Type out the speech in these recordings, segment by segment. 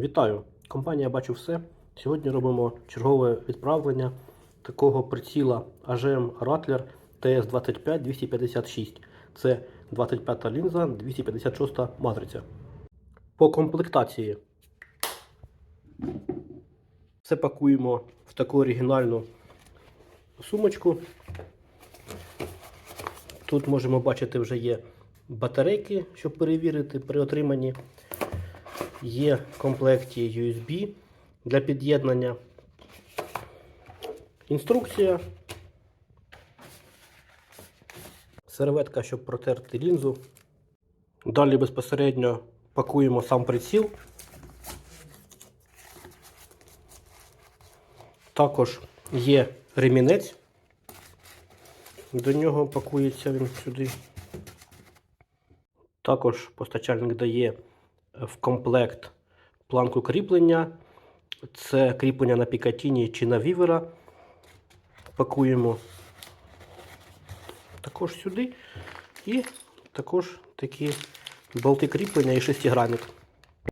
Вітаю! Компанія Бачу все. Сьогодні робимо чергове відправлення такого приціла AGM Rattler TS25 256. Це 25 та лінза, 256 та матриця. По комплектації все пакуємо в таку оригінальну сумочку. Тут можемо бачити вже є батарейки, щоб перевірити при отриманні. Є в комплекті USB для під'єднання. Інструкція. Серветка, щоб протерти лінзу. Далі безпосередньо пакуємо сам приціл. Також є ремінець. До нього пакується він сюди. Також постачальник дає в комплект планку кріплення. Це кріплення на пікатіні чи на вівера. Пакуємо також сюди. І також такі болти кріплення і шестигранник.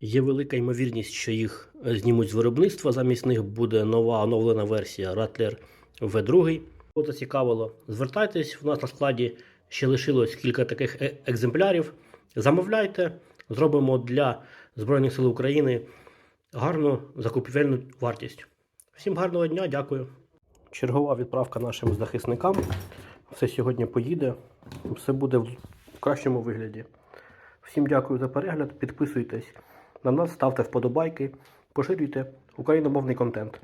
Є велика ймовірність, що їх знімуть з виробництва. Замість них буде нова оновлена версія Rattler V2. Кого зацікавило, звертайтесь, в нас на складі ще лишилось кілька таких е- екземплярів. Замовляйте, зробимо для Збройних сил України гарну закупівельну вартість. Всім гарного дня, дякую. Чергова відправка нашим захисникам. Все сьогодні поїде. Все буде в кращому вигляді. Всім дякую за перегляд. Підписуйтесь на нас, ставте вподобайки, поширюйте україномовний контент.